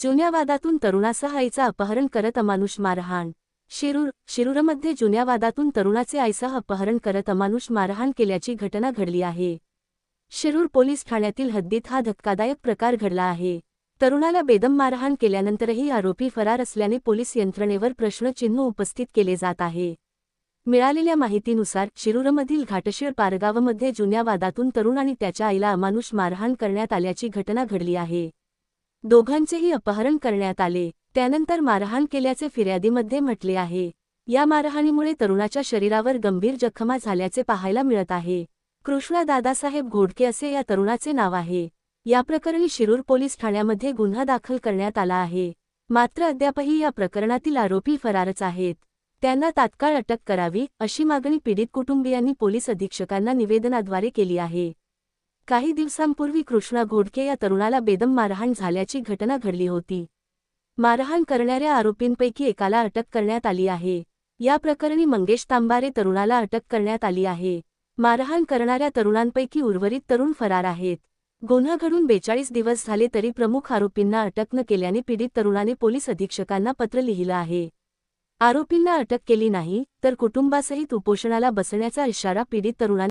जुन्या वादातून तरुणासह आईचा अपहरण करत अमानुष मारहाण. शिरूर शिरूरमध्ये जुन्या वादातून तरुणाचे आईसह अपहरण करत अमानुष मारहाण केल्याची घटना घडली आहे. शिरूर पोलीस ठाण्यातील हद्दीत हा धक्कादायक प्रकार घडला आहे. तरुणाला बेदम मारहाण केल्यानंतरही आरोपी फरार असल्याने पोलीस यंत्रणेवर प्रश्नचिन्ह उपस्थित केले जात आहे. मिळालेल्या माहितीनुसार शिरूरमधील घाटशीळ पारगावमध्ये जुन्या वादातून तरुण आणि त्याच्या आईला अमानुष मारहाण करण्यात आल्याची घटना घडली आहे. दोघांचेही अपहरण करण्यात आले. त्यानंतर मारहाण केल्याचे फिर्यादीमध्ये म्हटले आहे. या मारहाणीमुळे तरुणाच्या शरीरावर गंभीर जखमा झाल्याचे पाहायला मिळत आहे. कृष्णा दादासाहेब घोडके असे या तरुणाचे नाव आहे. या प्रकरणी शिरूर पोलीस ठाण्यामध्ये गुन्हा दाखल करण्यात आला आहे. मात्र अद्यापही या प्रकरणातील आरोपी फरारच आहेत. त्यांना तात्काळ अटक करावी अशी मागणी पीडित कुटुंबियांनी पोलीस अधीक्षकांना निवेदनाद्वारे केली आहे. काही दिवसांपूर्वी कृष्णा घोडके या तरुणाला बेदम मारहाण झाल्याची घटना घडली होती. मारहाण करणाऱ्या आरोपींपैकी एकाला अटक करण्यात आली आहे. या प्रकरणी मंगेश तांबारे तरुणाला अटक करण्यात आली आहे. मारहाण करणाऱ्या तरुणांपैकी उर्वरित तरुण फरार आहेत. गुन्हा घडून बेचाळीस दिवस झाले तरी प्रमुख आरोपींना अटक न केल्याने पीडित तरुणाने पोलीस अधीक्षकांना पत्र लिहिलं आहे. आरोपींना अटक केली नाही तर कुटुंबासहित उपोषणाला बसण्याचा इशारा पीडित तरुणांनी